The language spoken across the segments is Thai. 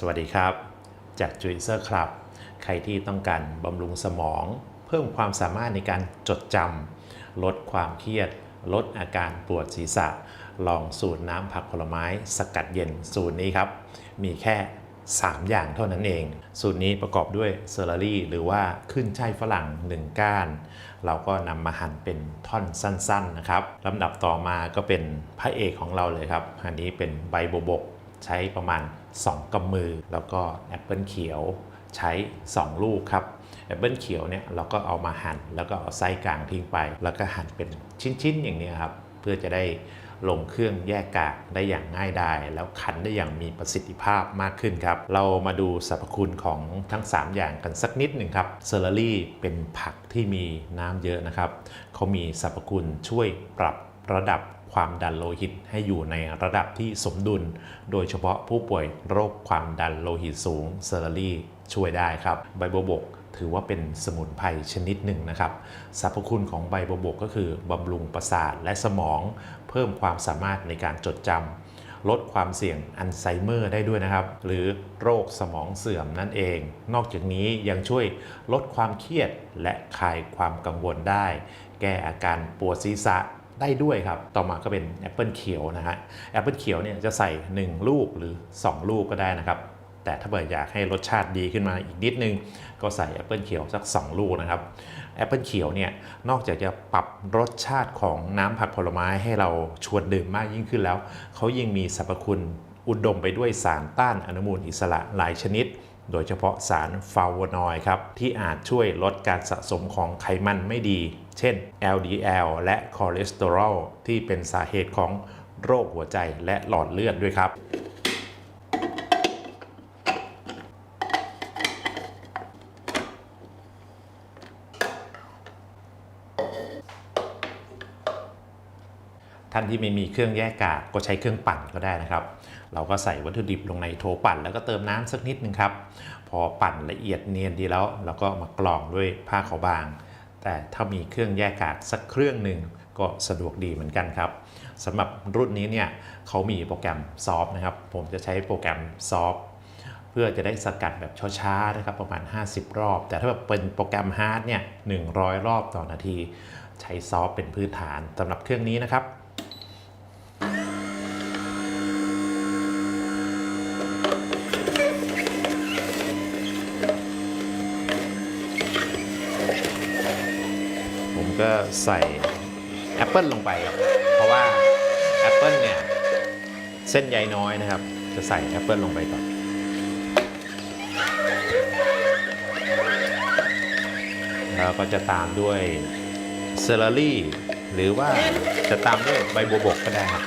สวัสดีครับ จากจุยเซอร์ครับ ใครที่ต้องการบำรุงสมอง เพิ่มความสามารถในการจดจำลดความเครียด ลดอาการปวดศีรษะ ลองสูตรน้ำผักผลไม้สกัดเย็นสูตรนี้ครับ มีแค่ 3 อย่างเท่านั้นเอง สูตรนี้ประกอบด้วยเซอร์รี่หรือว่าขึ้นช่ายฝรั่ง 1 ก้าน เราก็นำมาหั่นเป็นท่อนสั้นๆนะครับลำดับต่อมาก็เป็นพระเอกของเราเลยครับ อันนี้เป็นใบโบบก ใช้ประมาณ 2กำมือ แล้วก็แอปเปิลเขียวใช้ 2 ลูกครับแอปเปิลเขียวเนี่ยเราก็เอามาหั่น แล้วก็เอาไส้กลางทิ้งไป แล้วก็หั่นเป็นชิ้นๆ อย่างนี้ครับ เพื่อจะได้ลงเครื่องแยกกากได้อย่างง่ายดายแล้วคั้นได้อย่างมีประสิทธิภาพมากขึ้นครับ เรามาดูสรรพคุณของทั้ง 3 อย่างกันสักนิดหนึ่งครับเซอร์รี่เป็นผักที่มีน้ำเยอะนะครับเขามีสรรพคุณช่วยปรับ ระดับความดันโลหิตให้อยู่ในระดับที่สมดุล โดยเฉพาะผู้ป่วยโรคความดันโลหิตสูงเซอร์รี่ช่วยได้ครับ ใบบัวบกถือว่าเป็นสมุนไพรชนิดหนึ่งนะครับ สรรพคุณของใบบัวบกก็คือบำรุงประสาทและสมอง เพิ่มความสามารถในการจดจำลดความเสี่ยงอัลไซเมอร์ได้ด้วยนะครับ หรือโรคสมองเสื่อมนั่นเอง นอกจากนี้ยังช่วยลดความเครียดและคลายความกังวลได้ แก้อาการปวดศีรษะ ได้ด้วยครับ ต่อมาก็เป็นแอปเปิลเขียวนะฮะแอปเปิลเขียวเนี่ยจะใส่ 1 ลูกหรือ 2 ลูกก็ได้นะครับแต่ถ้าเกิดอยากให้รสชาติดีขึ้นมาอีกนิดนึง ก็ใส่แอปเปิลเขียวสัก 2 ลูกนะครับแอปเปิลเขียวเนี่ยนอกจากจะปรับรสชาติของน้ำผักผลไม้ให้เราชวนดื่มมากยิ่งขึ้นแล้ว เขายังมีสรรพคุณอุดมไปด้วยสารต้านอนุมูลอิสระหลายชนิด โดยเฉพาะสารฟลาโวนอยด์ครับที่อาจช่วยลดการสะสมของไขมันไม่ดี เช่น LDL และคอเลสเตอรอลที่เป็นสาเหตุของโรคหัวใจและหลอดเลือดด้วยครับ ท่านที่ไม่มีเครื่องแยกกากก็ใช้เครื่องปั่นก็ได้นะครับ เราก็ใส่วัตถุดิบลงในโถปั่น แล้วก็เติมน้ำสักนิดนึงครับ พอปั่นละเอียดเนียนดีแล้ว เราก็มากรองด้วยผ้าขาวบาง แต่ถ้ามีเครื่องแยกกากสักเครื่องหนึ่งก็สะดวกดีเหมือนกันครับสำหรับรุ่นนี้เนี่ยเขามีโปรแกรมซอฟนะครับ ผมจะใช้โปรแกรมซอฟเพื่อจะได้สกัดแบบช้าๆนะครับประมาณ 50 รอบ แต่ถ้าแบบเป็นโปรแกรมฮาร์ดเนี่ย100 รอบต่อนาที ใช้ซอฟเป็นพื้นฐานสำหรับเครื่องนี้นะครับ ก็ใส่แอปเปิลลงไปครับเพราะว่าแอปเปิลเนี่ยเส้นใยน้อยนะครับ จะใส่แอปเปิลลงไปก่อนแล้วก็จะตามด้วยเซอร์รี่หรือว่าจะตามด้วยใบบัวบกก็ได้ครับ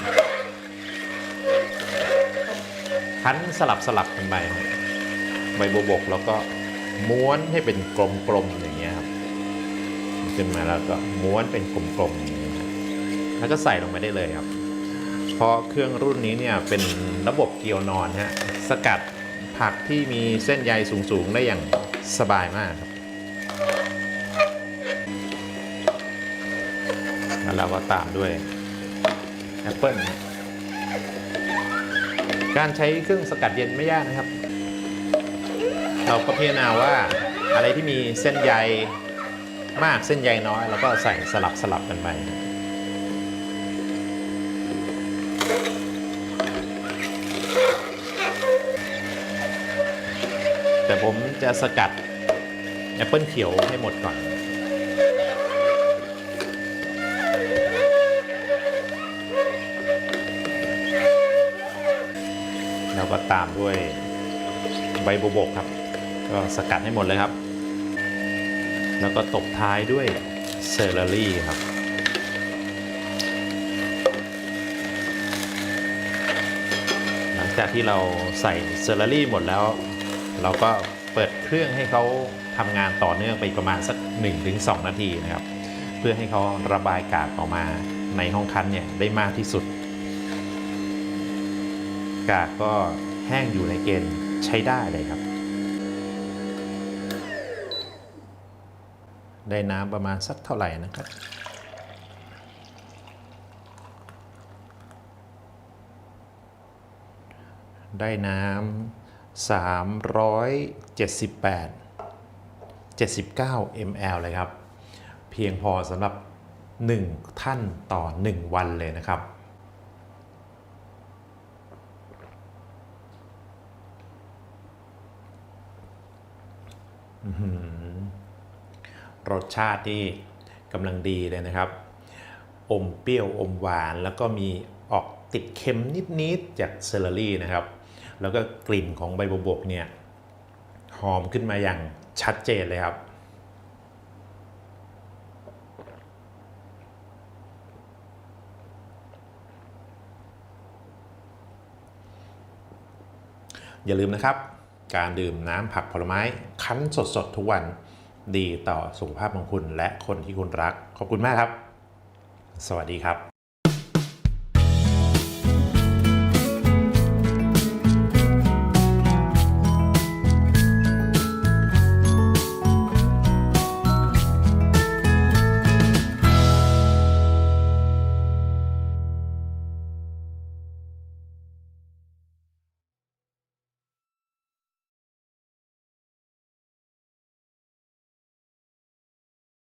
คั้นสลับสลับกันไปครับใบบัวบกแล้วก็ม้วนให้เป็นกลมๆอย่างเงี้ย ขึ้นมาแล้วก็ม้วนเป็นกลมๆอย่างนี้ครับแล้วก็ใส่ลงไปได้เลยครับ เพราะเครื่องรุ่นนี้เนี่ยเป็นระบบเกียวนอนฮะสกัดผักที่มีเส้นใยสูงๆได้อย่างสบายมากครับแล้วเราก็ตามด้วยแอปเปิ้ลการใช้เครื่องสกัดเย็นไม่ยากนะครับ เราก็พิจารณาว่าอะไรที่มีเส้นใย มากเส้นใยน้อยแล้วก็ใส่สลับสลับกันไป แต่ผมจะสกัดแอปเปิลเขียวให้หมดก่อนแล้วก็ตามด้วยใบบวบกครับ ก็สกัดให้หมดเลยครับ แล้วก็ตบท้ายด้วยเซอร์รี่ครับ หลังจากที่เราใส่เซอร์รี่หมดแล้ว เราก็เปิดเครื่องให้เขาทำงานต่อเนื่องไปประมาณสัก 1-2 นาทีนะครับ เพื่อให้เขาระบายกากออกมาในห้องคั้นเนี่ยได้มากที่สุด กากก็แห้งอยู่ในเกณฑ์ใช้ได้เลยครับ ได้น้ำประมาณสักเท่าไหร่นะครับ ได้น้ำ378 79 ml เลยครับ เพียงพอสำหรับ 1 ท่านต่อ 1 วันเลยนะครับอื รสชาติที่กำลังดีเลยนะครับ อมเปรี้ยวอมหวาน แล้วก็มีออกติดเค็มนิดๆจากเซเลอรี่นะครับ แล้วก็กลิ่นของใบบัวบกเนี่ยหอมขึ้นมาอย่างชัดเจนเลยครับ อย่าลืมนะครับ การดื่มน้ำผักผลไม้คั้นสดๆ ทุกวัน ดีต่อสุขภาพของคุณและคนที่คุณรัก ขอบคุณมากครับ สวัสดีครับ